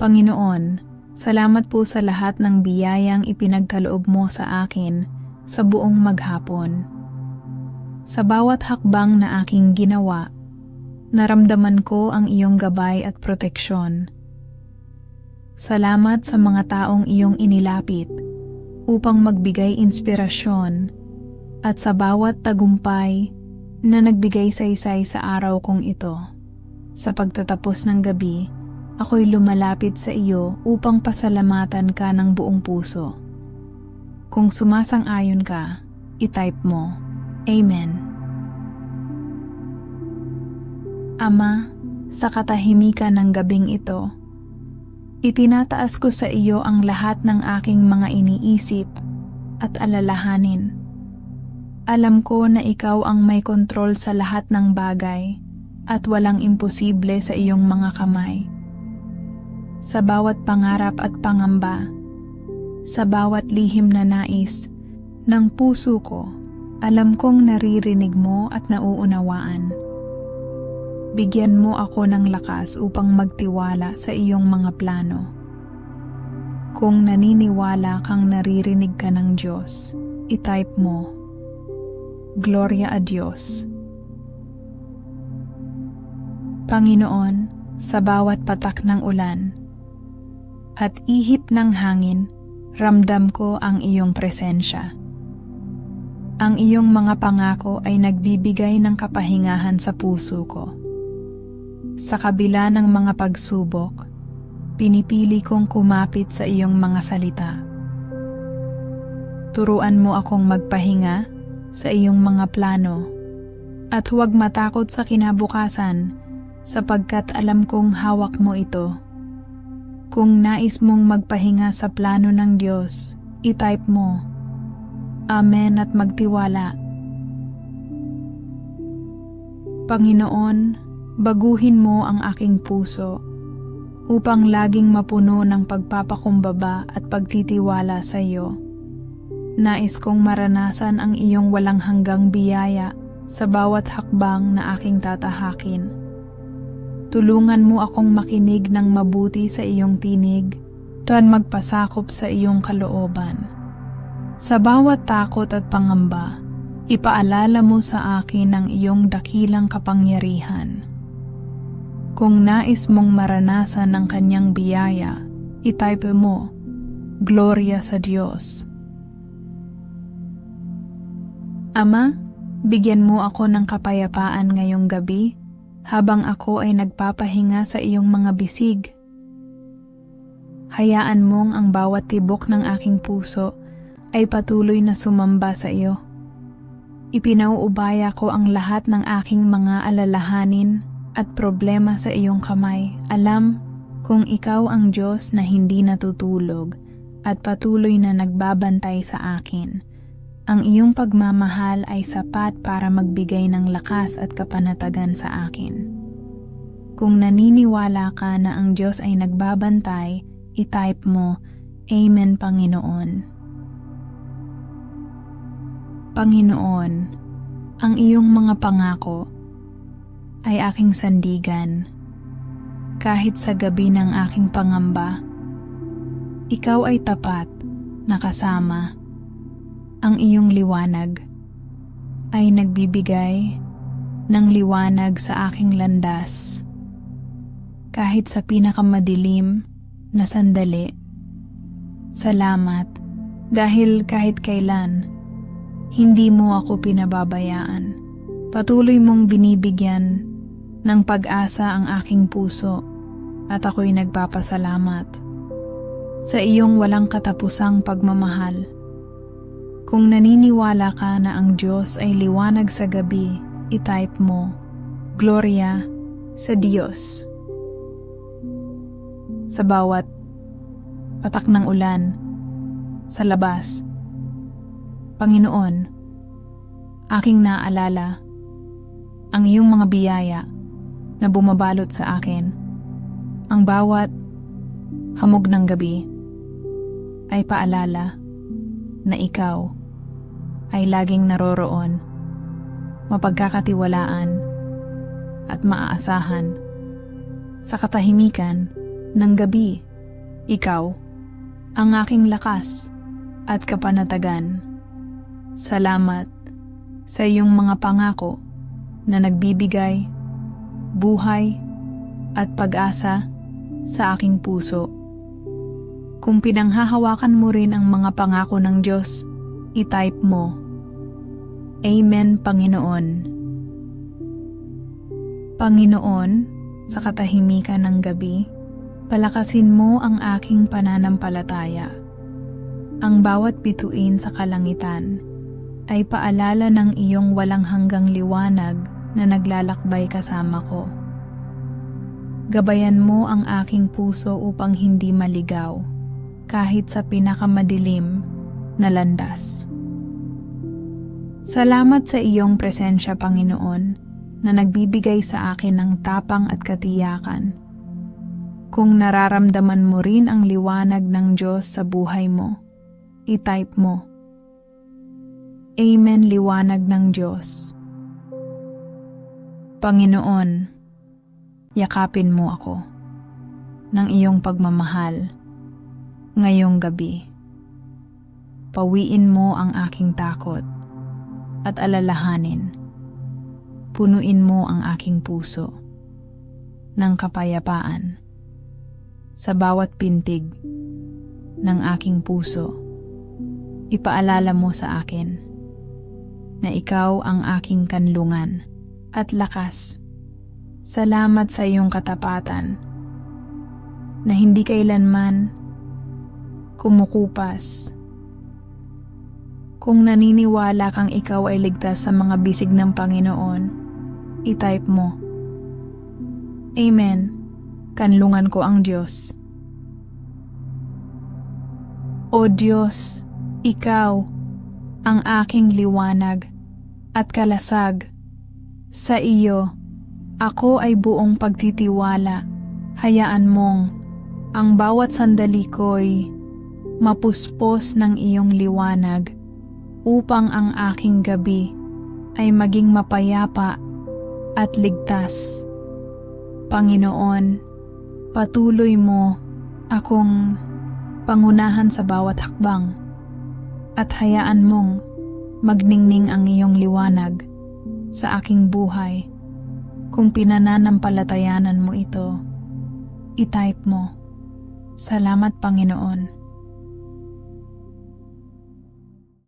Panginoon, salamat po sa lahat ng biyayang ipinagkaloob mo sa akin sa buong maghapon. Sa bawat hakbang na aking ginawa, naramdaman ko ang iyong gabay at proteksyon. Salamat sa mga taong iyong inilapit upang magbigay inspirasyon at sa bawat tagumpay na nagbigay saysay sa araw kong ito. Sa pagtatapos ng gabi, ako'y lumalapit sa iyo upang pasalamatan ka ng buong puso. Kung sumasang-ayon ka, itype mo, Amen. Ama, sa katahimikan ng gabing ito, itinataas ko sa iyo ang lahat ng aking mga iniisip at alalahanin. Alam ko na ikaw ang may kontrol sa lahat ng bagay at walang imposible sa iyong mga kamay. Sa bawat pangarap at pangamba, sa bawat lihim na nais ng puso ko, alam kong naririnig mo at nauunawaan. Bigyan mo ako ng lakas upang magtiwala sa iyong mga plano. Kung naniniwala kang naririnig ka ng Diyos, itype mo, Gloria a Dios. Panginoon, sa bawat patak ng ulan at ihip ng hangin, ramdam ko ang iyong presensya. Ang iyong mga pangako ay nagbibigay ng kapahingahan sa puso ko. Sa kabila ng mga pagsubok, pinipili kong kumapit sa iyong mga salita. Turuan mo akong magpahinga sa iyong mga plano at huwag matakot sa kinabukasan sapagkat alam kong hawak mo ito. Kung nais mong magpahinga sa plano ng Diyos, itype mo, Amen at magtiwala. Panginoon, baguhin mo ang aking puso upang laging mapuno ng pagpapakumbaba at pagtitiwala sa iyo. Nais kong maranasan ang iyong walang hanggang biyaya sa bawat hakbang na aking tatahakin. Tulungan mo akong makinig ng mabuti sa iyong tinig tuwan magpasakop sa iyong kalooban. Sa bawat takot at pangamba, ipaalala mo sa akin ang iyong dakilang kapangyarihan. Kung nais mong maranasan ang kanyang biyaya, itype mo, Gloria sa Diyos. Ama, bigyan mo ako ng kapayapaan ngayong gabi habang ako ay nagpapahinga sa iyong mga bisig. Hayaan mong ang bawat tibok ng aking puso ay patuloy na sumamba sa iyo. Ipinauubaya ko ang lahat ng aking mga alalahanin at problema sa iyong kamay. Alam kung ikaw ang Diyos na hindi natutulog at patuloy na nagbabantay sa akin. Ang iyong pagmamahal ay sapat para magbigay ng lakas at kapanatagan sa akin. Kung naniniwala ka na ang Diyos ay nagbabantay, itype mo, Amen Panginoon. Panginoon, ang iyong mga pangako ay aking sandigan. Kahit sa gabi ng aking pangamba, ikaw ay tapat, nakasama. Ang iyong liwanag ay nagbibigay ng liwanag sa aking landas. Kahit sa pinakamadilim na sandali, salamat dahil kahit kailan, hindi mo ako pinababayaan. Patuloy mong binibigyan ng pag-asa ang aking puso at ako'y nagpapasalamat sa iyong walang katapusang pagmamahal. Kung naniniwala ka na ang Diyos ay liwanag sa gabi, itype mo, Gloria sa Diyos. Sa bawat patak ng ulan, sa labas, Panginoon, aking naalala ang iyong mga biyaya na bumabalot sa akin. Ang bawat hamog ng gabi ay paalala na ikaw ay laging naroroon, mapagkakatiwalaan at maaasahan sa katahimikan ng gabi Ikaw, ang aking lakas at kapanatagan. Salamat sa iyong mga pangako na nagbibigay, buhay, at pag-asa sa aking puso. Kung pinanghahawakan mo rin ang mga pangako ng Diyos, itype mo, Amen, Panginoon. Panginoon, sa katahimikan ng gabi, palakasin mo ang aking pananampalataya. Ang bawat bituin sa kalangitan ay paalala ng iyong walang hanggang liwanag na naglalakbay kasama ko. Gabayan mo ang aking puso upang hindi maligaw kahit sa pinakamadilim na landas. Salamat sa iyong presensya, Panginoon, na nagbibigay sa akin ng tapang at katiyakan. Kung nararamdaman mo rin ang liwanag ng Diyos sa buhay mo, itype mo, Amen liwanag ng Diyos. Panginoon, yakapin mo ako ng iyong pagmamahal ngayong gabi. Pawiin mo ang aking takot at alalahanin. Punuin mo ang aking puso ng kapayapaan sa bawat pintig ng aking puso. Ipaalala mo sa akin na ikaw ang aking kanlungan at lakas. Salamat sa iyong katapatan na hindi kailanman kumukupas kung naniniwala kang ikaw ay ligtas sa mga bisig ng Panginoon, itype mo. Amen. Kanlungan ko ang Diyos. O Diyos, Ikaw, ang aking liwanag at kalasag. Sa iyo, ako ay buong pagtitiwala. Hayaan mong ang bawat sandali ko'y mapuspos ng iyong liwanag upang ang aking gabi ay maging mapayapa at ligtas. Panginoon, patuloy mo akong pangunahan sa bawat hakbang at hayaan mong magningning ang iyong liwanag sa aking buhay. Kung pinananampalatayanan mo ito, itype mo. Salamat Panginoon